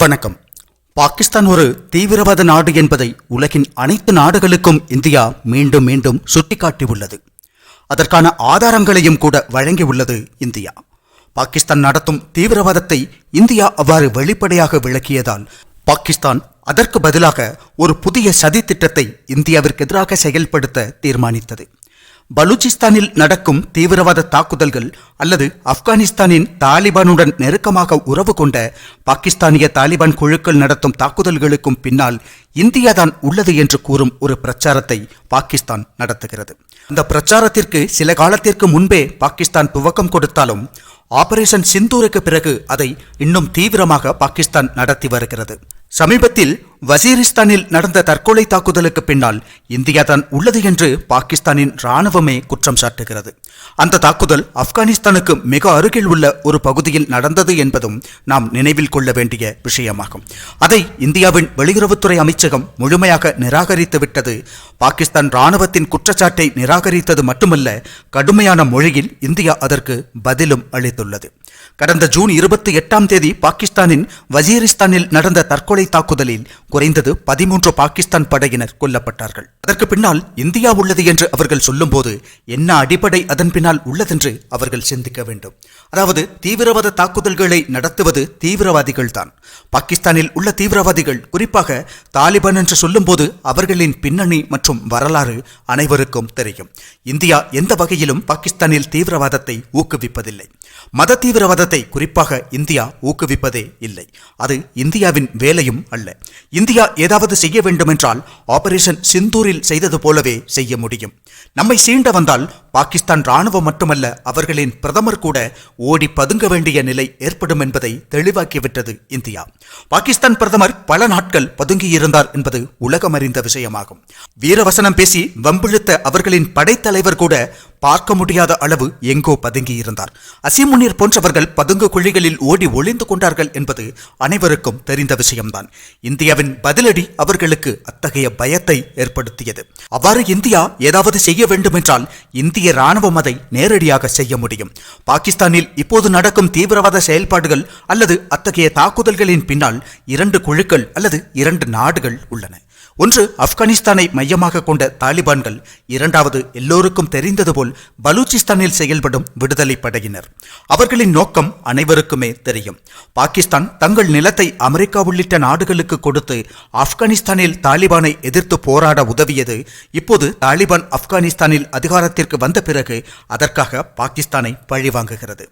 வணக்கம். பாகிஸ்தான் ஒரு தீவிரவாத நாடு என்பதை உலகின் அனைத்து நாடுகளுக்கும் இந்தியா மீண்டும் மீண்டும் சுட்டிக்காட்டியுள்ளது. அதற்கான ஆதாரங்களையும் கூட வழங்கியுள்ளது இந்தியா. பாகிஸ்தான் நடத்தும் தீவிரவாதத்தை இந்தியா அவ்வாறு வெளிப்படையாக விளக்கியதால் பாகிஸ்தான் அதற்கு பதிலாக ஒரு புதிய சதி திட்டத்தை இந்தியாவிற்கு எதிராக செயல்படுத்த தீர்மானித்தது. பலூச்சிஸ்தானில் நடக்கும் தீவிரவாத தாக்குதல்கள் அல்லது ஆப்கானிஸ்தானின் தாலிபானுடன் நெருக்கமாக உறவு கொண்ட பாகிஸ்தானிய தாலிபான் குழுக்கள் நடத்தும் தாக்குதல்களுக்கும் பின்னால் இந்தியாதான் உள்ளது என்று கூறும் ஒரு பிரச்சாரத்தை பாகிஸ்தான் நடத்துகிறது. அந்த பிரச்சாரத்திற்கு சில காலத்திற்கு முன்பே பாகிஸ்தான் துவக்கம் கொடுத்தாலும் ஆபரேஷன் சிந்தூருக்கு பிறகு அதை இன்னும் தீவிரமாக பாகிஸ்தான் நடத்தி வருகிறது. சமீபத்தில் வசீரிஸ்தானில் நடந்த தற்கொலை தாக்குதலுக்கு பின்னால் இந்தியா தான் உள்ளது என்று பாகிஸ்தானின் ராணுவமே குற்றம் சாட்டுகிறது. அந்த தாக்குதல் ஆப்கானிஸ்தானுக்கு மிக அருகில் உள்ள ஒரு பகுதியில் நடந்தது என்பதும் நாம் நினைவில் கொள்ள வேண்டிய விஷயமாகும். அதை இந்தியாவின் வெளியுறவுத்துறை அமைச்சகம் முழுமையாக நிராகரித்து விட்டது. பாகிஸ்தான் ராணுவத்தின் குற்றச்சாட்டை நிராகரித்தது மட்டுமல்ல கடுமையான மொழியில் இந்தியா அதற்கு பதிலும் அளித்துள்ளது. கடந்த ஜூன் இருபத்தி எட்டாம் தேதி பாகிஸ்தானின் வசீரிஸ்தானில் நடந்த தற்கொலை தாக்குதலில் குறைந்தது பதிமூன்று பாகிஸ்தான் படையினர் கொல்லப்பட்டார்கள். அதற்கு பின்னால் இந்தியா உள்ளது என்று அவர்கள் சொல்லும்போது என்ன அடிப்படை அதன் பின்னால் உள்ளதென்று அவர்கள் சிந்திக்க வேண்டும். அதாவது தீவிரவாத தாக்குதல்களை நடத்துவது தீவிரவாதிகள் தான் பாகிஸ்தானில் உள்ள தீவிரவாதிகள் குறிப்பாக தாலிபான் என்று சொல்லும்போது அவர்களின் பின்னணி மற்றும் வரலாறு அனைவருக்கும் தெரியும். இந்தியா எந்த வகையிலும் பாகிஸ்தானில் தீவிரவாதத்தை ஊக்குவிப்பதில்லை. மத தீவிரவாதத்தை குறிப்பாக இந்தியா ஊக்குவிப்பதே இல்லை. அது இந்தியாவின் வேலையும் அல்ல. இந்தியா ஏதாவது செய்ய வேண்டுமென்றால் ஆபரேஷன் சிந்தூரில் செய்தது போலவே செய்ய முடியும். நம்மை சீண்ட வந்தால் பாகிஸ்தான் ராணுவம் மட்டுமல்ல அவர்களின் பிரதமர் கூட ஓடி பதுங்க வேண்டிய நிலை ஏற்படும் என்பதை தெளிவாக்கிவிட்டது இந்தியா. பாகிஸ்தான் பிரதமர் பல நாட்கள் பதுங்கியிருந்தார் என்பது உலகம் அறிந்த விஷயமாகும். வீரவசனம் பேசி வம்பிழுத்த அவர்களின் படைத்தலைவர் கூட பார்க்க முடியாத அளவு எங்கோ பதுங்கியிருந்தார் அசிமுனீர் போன்றவர்கள் பதுங்கு குழிகளில் ஓடி ஒளிந்து கொண்டார்கள் என்பது அனைவருக்கும் தெரிந்த விஷயம்தான். இந்தியாவின் பதிலடி அவர்களுக்கு அத்தகைய பயத்தை ஏற்படுத்தியது. அவ்வாறு இந்தியா ஏதாவது செய்ய வேண்டுமென்றால் இந்திய ராணுவம் அதை நேரடியாக செய்ய முடியும். பாகிஸ்தானில் இப்போது நடக்கும் தீவிரவாத செயல்பாடுகள் அல்லது அத்தகைய தாக்குதல்களின் பின்னால் இரண்டு குழுக்கள் அல்லது இரண்டு நாடுகள் உள்ளன. ஒன்று ஆப்கானிஸ்தானை மையமாக கொண்ட தாலிபான்கள் இரண்டாவது எல்லோருக்கும் தெரிந்தது போல் பலூச்சிஸ்தானில் செயல்படும் விடுதலை படையினர். அவர்களின் நோக்கம் அனைவருக்குமே தெரியும். பாகிஸ்தான் தங்கள் நிலத்தை அமெரிக்கா உள்ளிட்ட நாடுகளுக்கு கொடுத்து ஆப்கானிஸ்தானில் தாலிபானை எதிர்த்து போராட உதவியது. இப்போது தாலிபான் ஆப்கானிஸ்தானில் அதிகாரத்திற்கு வந்த பிறகு அதற்காக பாகிஸ்தானை பழிவாங்குகிறது.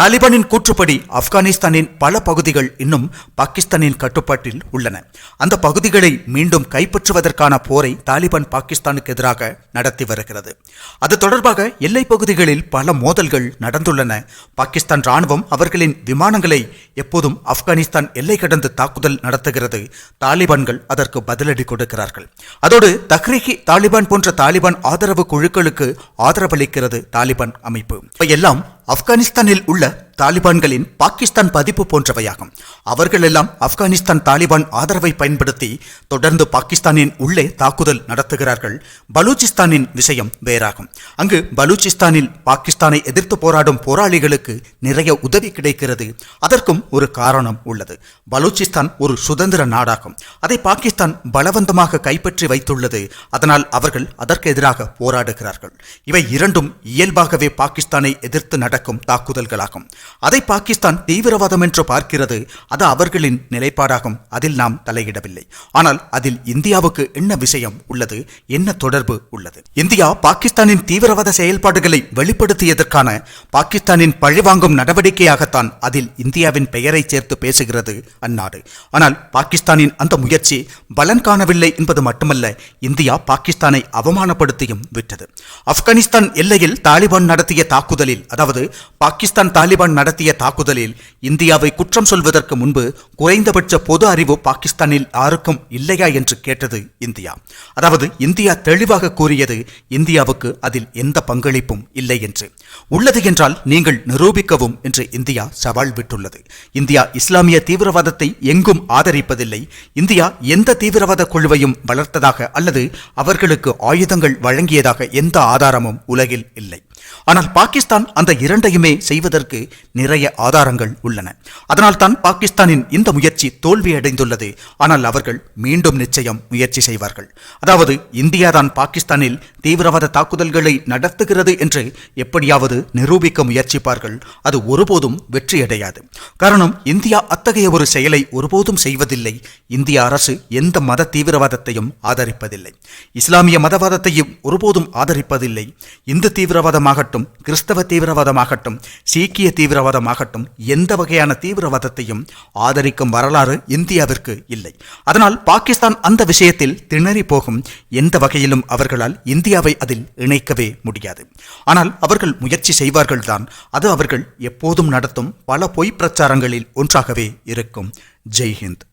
தாலிபானின் கூற்றுப்படி ஆப்கானிஸ்தானின் பல பகுதிகள் இன்னும் பாகிஸ்தானின் கட்டுப்பாட்டில் உள்ளன. அந்த பகுதிகளை மீண்டும் கைப்பற்றுவதற்கான போரை தாலிபான் பாகிஸ்தானுக்கு எதிராக நடத்தி வருகிறது. அது தொடர்பாக எல்லைப் பகுதிகளில் பல மோதல்கள் நடந்துள்ளன. பாகிஸ்தான் ராணுவம் அவர்களின் விமானங்களை எப்போதும் ஆப்கானிஸ்தான் எல்லை கடந்து தாக்குதல் நடத்துகிறது. தாலிபான்கள் அதற்கு பதிலடி கொடுக்கிறார்கள். அதோடு தக்ரீகி தாலிபான் போன்ற தாலிபான் ஆதரவு குழுக்களுக்கு ஆதரவளிக்கிறது தாலிபான் அமைப்பு. எல்லாம் ஆப்கானிஸ்தானில் உள்ள தாலிபான்களின் பாகிஸ்தான் பதிப்பு போன்றவையாகும். அவர்கள் எல்லாம் ஆப்கானிஸ்தான் தாலிபான் ஆதரவை பயன்படுத்தி தொடர்ந்து பாகிஸ்தானின் உள்ளே தாக்குதல் நடத்துகிறார்கள். பலூச்சிஸ்தானின் விஷயம் வேறாகும். அங்கு பலூச்சிஸ்தானில் பாகிஸ்தானை எதிர்த்து போராடும் போராளிகளுக்கு நிறைய உதவி கிடைக்கிறது. அதற்கும் ஒரு காரணம் உள்ளது. பலூச்சிஸ்தான் ஒரு சுதந்திர நாடாகும். அதை பாகிஸ்தான் பலவந்தமாக கைப்பற்றி வைத்துள்ளது. அதனால் அவர்கள் அதற்கு எதிராக போராடுகிறார்கள். இவை இரண்டும் இயல்பாகவே பாகிஸ்தானை எதிர்த்து நடக்கும் தாக்குதல்களாகும். அதை பாகிஸ்தான் தீவிரவாதம் என்று பார்க்கிறது அது அவர்களின் நிலைப்பாடாகும். அதில் நாம் தலையிடவில்லை. ஆனால் அதில் இந்தியாவுக்கு என்ன விஷயம் உள்ளது என்ன தொடர்பு உள்ளது? இந்தியா பாகிஸ்தானின் தீவிரவாத செயல்பாடுகளை வெளிப்படுத்தியதற்கான பாகிஸ்தானின் பழிவாங்கும் நடவடிக்கையாகத்தான் அதில் இந்தியாவின் பெயரை சேர்த்து பேசுகிறது அந்நாடு. ஆனால் பாகிஸ்தானின் அந்த முயற்சி பலன் காணவில்லை என்பது மட்டுமல்ல இந்தியா பாகிஸ்தானை அவமானப்படுத்தியும் விட்டது. ஆப்கானிஸ்தான் எல்லையில் தாலிபான் நடத்திய தாக்குதலில் அதாவது பாகிஸ்தான் தாலிபான் நடத்திய தாக்குதலில் இந்தியாவை குற்றம் சொல்வதற்கு முன்பு குறைந்தபட்ச பொது அறிவு பாகிஸ்தானில் யாருக்கும் இல்லையா என்று கேட்டது இந்தியா. அதாவது இந்தியா தெளிவாக கூறியது இந்தியாவுக்கு அதில் எந்த பங்களிப்பும் இல்லை என்று. உள்ளது என்றால் நீங்கள் நிரூபிக்கவும் என்று இந்தியா சவால் விட்டுள்ளது. இந்தியா இஸ்லாமிய தீவிரவாதத்தை எங்கும் ஆதரிப்பதில்லை. இந்தியா எந்த தீவிரவாத குழுவையும் வளர்த்ததாக அல்லது அவர்களுக்கு ஆயுதங்கள் வழங்கியதாக எந்த ஆதாரமும் உலகில் இல்லை. ஆனால் பாகிஸ்தான் அந்த இரண்டையுமே செய்வதற்கு நிறைய ஆதாரங்கள் உள்ளன. அதனால்தான் பாகிஸ்தானின் இந்த முயற்சி தோல்வியடைந்துள்ளது. ஆனால் அவர்கள் மீண்டும் நிச்சயம் முயற்சி செய்வார்கள். அதாவது இந்தியா தான் பாகிஸ்தானில் தீவிரவாத தாக்குதல்களை நடத்துகிறது என்று எப்படியாவது நிரூபிக்க முயற்சிப்பார்கள். அது ஒருபோதும் வெற்றியடையாது. காரணம் இந்தியா அத்தகைய ஒரு செயலை ஒருபோதும் செய்வதில்லை. இந்திய அரசு எந்த மத தீவிரவாதத்தையும் ஆதரிப்பதில்லை. இஸ்லாமிய மதவாதத்தையும் ஒருபோதும் ஆதரிப்பதில்லை. இந்து தீவிரவாதமாகட்டும் கிறிஸ்தவ தீவிரவாதமாகட்டும் சீக்கிய தீவிரவாதமாகட்டும் எந்த வகையான தீவிரவாதத்தையும் ஆதரிக்கும் வரலாறு இந்தியாவிற்கு இல்லை. அதனால் பாகிஸ்தான் அந்த விஷயத்தில் திணறி போகும் எந்த வகையிலும் அவர்களால் இந்தியாவை அதில் இணைக்கவே முடியாது. ஆனால் அவர்கள் முயற்சி செய்வார்கள் தான் அது அவர்கள் எப்போதும் நடத்தும் பல பொய் பிரச்சாரங்களில் ஒன்றாகவே இருக்கும். ஜெய் ஹிந்த்